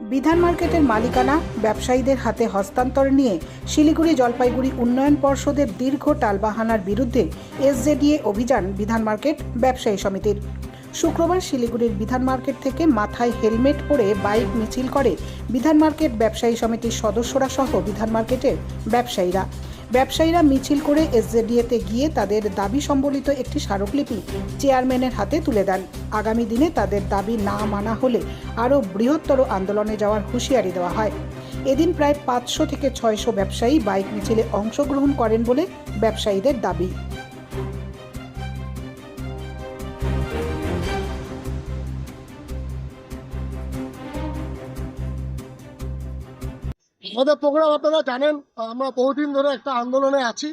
বিধান মার্কেটের মালিকানা, ব্যবসায়ীদের হাতে হস্তান্তর নিয়ে শিলিগুড়ি জলপাইগুড়ি উন্নয়ন পর্ষদের দীর্ঘ টালবাহানার বিরুদ্ধে এসজেডিএ অভিযান বিধান মার্কেট ব্যবসায়ী সমিতির। শুক্রবার শিলিগুড়ির বিধান মার্কেট থেকে মাথায় হেলমেট পরে বাইক মিছিল করে বিধান মার্কেট ব্যবসায়ী সমিতির সদস্যরা সহ বিধান মার্কেটের ব্যবসায়ীরা। ব্যবসায়ীরা মিছিল করে এসজেডিএতে গিয়ে তাদের দাবি সম্বলিত একটি স্মারকলিপি চেয়ারম্যানের হাতে তুলে দেন। আগামী দিনে তাদের দাবি না মানা হলে আরও বৃহত্তর আন্দোলনে যাওয়ার হুঁশিয়ারি দেওয়া হয়। এদিন প্রায় পাঁচশো থেকে ছয়শো ব্যবসায়ী বাইক মিছিলে অংশগ্রহণ করেন বলে ব্যবসায়ীদের দাবি। আমাদের প্রোগ্রাম আপনারা জানেন, আমরা বহুদিন ধরে একটা আন্দোলনে আছি।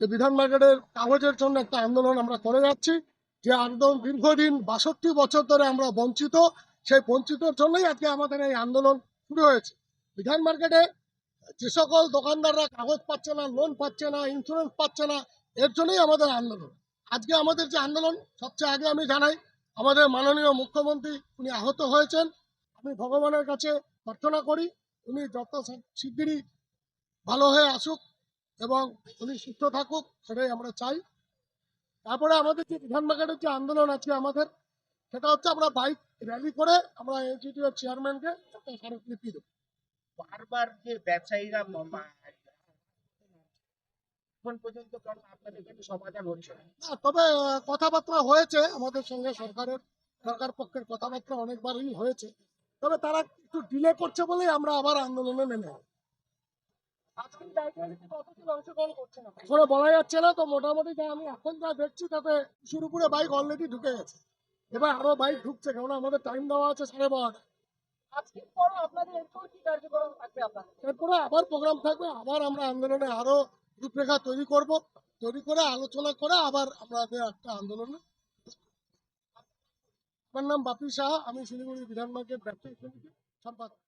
যে বিধান মার্কেটের কাগজের জন্য একটা আন্দোলন আমরা করে যাচ্ছি, যে একদম দীর্ঘদিন বাষট্টি বছর ধরে আমরা বঞ্চিত, সেই বঞ্চিতর জন্যই আজকে আমাদের এই আন্দোলন শুরু হয়েছে। বিধান মার্কেটে যে সকল দোকানদাররা কাগজ পাচ্ছে না লোন পাচ্ছে না ইন্স্যুরেন্স পাচ্ছে না, এর জন্যই আমাদের আন্দোলন। আজকে আমাদের যে আন্দোলন, সবচেয়ে আগে আমি জানাই, আমাদের মাননীয় মুখ্যমন্ত্রী, উনি আহত হয়েছেন। আমি ভগবানের কাছে প্রার্থনা করি উনি যত শিগগিরই ভালো হয়ে আসুক এবং উনি সুস্থ থাকুক সেটাই আমরা চাই। তারপরে আমাদের যে বিধান মার্কেটের যে আন্দোলন আছে আমাদের সেটা হচ্ছে আমরা বাইক র্যালি করে আমরা এনজিটিও চেয়ারম্যানকে একটা স্মারকলিপি দেবো। বারবার যে ব্যবসায়ীরা এখন পর্যন্ত আপনাদের কিন্তু সমাধান হচ্ছে না। না, তবে কথাবার্তা হয়েছে আমাদের সঙ্গে সরকারের সরকার পক্ষের কথাবার্তা অনেকবারই হয়েছে। তবে তারা একটু ডিলে করছে বলেই আমরা আবার আন্দোলনে নেমে বলা যাচ্ছে না তো মোটামুটি যা আমি এখন যা দেখছি তাতে শুরুপুরে বাইক অলরেডি ঢুকে গেছে। এবার আরও বাইক ঢুকছে কেননা আমাদের টাইম দেওয়া আছে সাড়ে বারোটা। এরপরে আবার প্রোগ্রাম থাকবে আবার আমরা আন্দোলনে আরও রূপরেখা তৈরি করব তৈরি করে আলোচনা করে আবার আমাদের একটা আন্দোলনে আমার নাম বাপি শাহ আমি শিলিগুড়ি বিধান মার্কেট ব্যবসায়ী সম্পাদক।